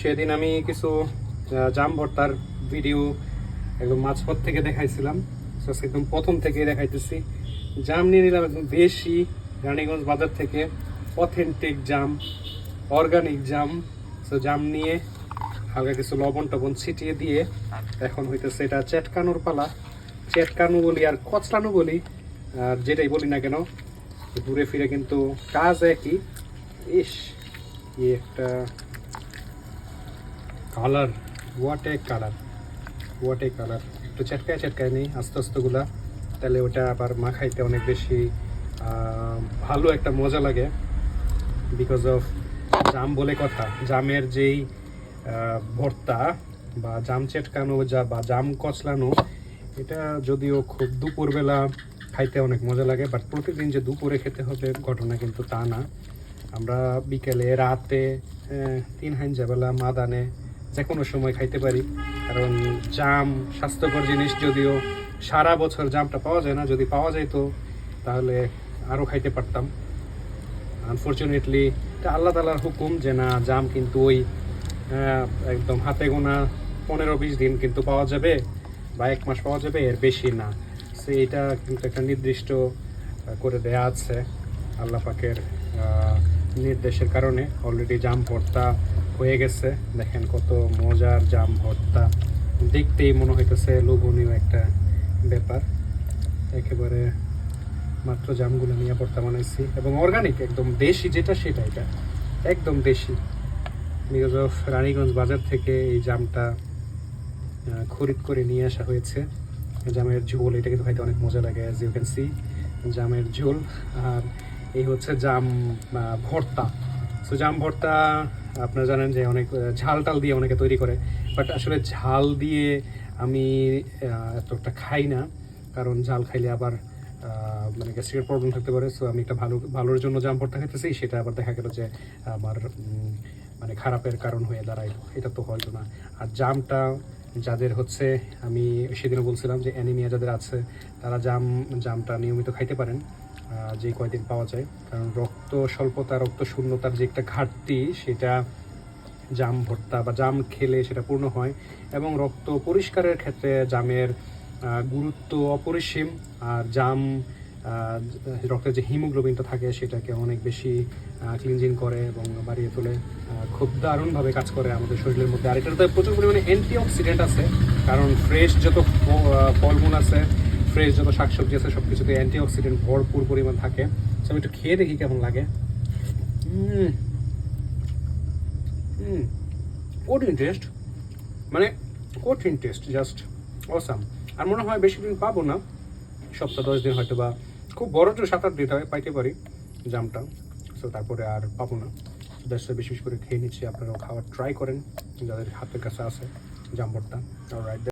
সেদিন আমি কিছু জাম ভর্তার ভিডিও একদম মাঝপথ থেকে দেখাইছিলাম। একদম প্রথম থেকে দেখাইতেছি। জাম নিয়ে নিলাম একদম বেশি রানীগঞ্জ বাজার থেকে। অথেন্টিক জাম অর্গানিক জাম। সো জাম নিয়ে হালকা কিছু লবণ টবণ ছিটিয়ে দিয়ে এখন হইতেছে এটা চেটকানোর পালা। চেটকানো বলি আর কচলানো বলি, আর যেটাই বলি না কেন, দূরে ফিরে কিন্তু কাজ একই। ইস একটা colour what a colour what a colour একটু চেটকায় চেটকায় নেই, আস্তে আস্তে গুলা। তাহলে ওটা আবার মাখাইতে অনেক বেশি ভালো একটা মজা লাগে। বিকজ অফ জাম বলে কথা, জামের যেই ভর্তা বা জাম চেটকানো যা বা জাম কচলানো, এটা যদিও খুব দুপুরবেলা খাইতে অনেক মজা লাগে বাট প্রতিদিন যে দুপুরে খেতে হবে, ঘটনা কিন্তু তা না। আমরা বিকেলে রাতে তিন তিন হাঞ্জাবেলা মাদানে যে কোনো সময় খাইতে পারি। কারণ জাম স্বাস্থ্যকর জিনিস যদিও সারা বছর জামটা পাওয়া যায় না, যদি পাওয়া যেত তাহলে আরও খাইতে পারতাম। আনফর্চুনেটলি এটা আল্লাহ তালার হুকুম যে না, জাম কিন্তু ওই একদম হাতে গোনা পনেরো বিশ দিন কিন্তু পাওয়া যাবে বা এক মাস পাওয়া যাবে, এর বেশি না। সে এটা কিন্তু একটা নির্দিষ্ট করে দেয়া আছে আল্লাহ পাকের নির্দেশের কারণে অলরেডি জাম ভর্তা হয়ে গেছে। দেখেন কত মজার জাম ভর্তা। দেখতেই মনে হইতেছে লোভনীয় একটা ব্যাপার। একেবারে মাত্র জামগুলো নিয়ে ভর্তা বানাইছি এবং অর্গানিক একদম দেশি, যেটা সেটা এটা। একদম দেশি। বিকজ অফ রানীগঞ্জ বাজার থেকে এই জামটা খরিদ করে নিয়ে আসা হয়েছে। জামের ঝোল, এটা কিন্তু খাইতে অনেক মজা লাগে অ্যাজ ইউ ক্যান সি জামের ঝোল আর এই হচ্ছে জাম ভর্তা। সো জাম ভর্তা, আপনারা জানেন যে অনেক ঝাল টাল দিয়ে অনেকে তৈরি করে। বাট আসলে ঝাল দিয়ে আমি এতটা খাই না। কারণ ঝাল খাইলে আবার মানে গ্যাস্ট্রিকের প্রবলেম থাকতে পারে। সো আমি একটা ভালো, ভালোর জন্য জাম ভর্তা খাইতেছি। সেটা আবার দেখা গেল যে আমার মানে খারাপের কারণ হয়ে দাঁড়াইলো। এটা তো হয়তো না। আর জামটা যাদের হচ্ছে, আমি সেদিনও বলছিলাম যে অ্যানিমিয়া যাদের আছে, তারা জাম, জামটা নিয়মিত খাইতে পারেন যে কয়দিন পাওয়া যায়। কারণ রক্ত স্বল্পতা, রক্ত শূন্যতার যে একটা ঘাটতি, সেটা জাম ভর্তা বা জাম খেলে সেটা পূর্ণ হয় এবং রক্ত পরিষ্কারের ক্ষেত্রে জামের গুরুত্ব অপরিসীম। আর জাম রক্তের যে হিমোগ্লোবিনটা থাকে সেটাকে অনেক বেশি ক্লিনজিং করে এবং বাড়িয়ে তোলে। খুব দারুণভাবে কাজ করে আমাদের শরীরের মধ্যে। আর এটাতে প্রচুর পরিমাণে অ্যান্টি অক্সিডেন্ট আছে, কারণ ফ্রেশ যত ফলমূল আছে ফ্রেশ যত শাকসবজি আছে সব কিছুতে অ্যান্টি অক্সিডেন্ট ভরপুর পরিমাণ থাকে। আমি একটু খেয়ে দেখি কেমন লাগে। কঠিন টেস্ট মানে কঠিন টেস্ট জাস্ট অসাম আর মনে হয় বেশি দিন পাবো না। সপ্তাহ দশ দিন হয়তো বা খুব বড় সাঁতার দিন হয়, পাইতে পারি জামটা। সো তারপরে আর পাবো না। দেশটা বেশি বেশি করে খেয়ে নিচ্ছি। আপনারাও খাওয়ার ট্রাই করেন। যাদের হাতের কাছে আছে জাম্বরটা রাইট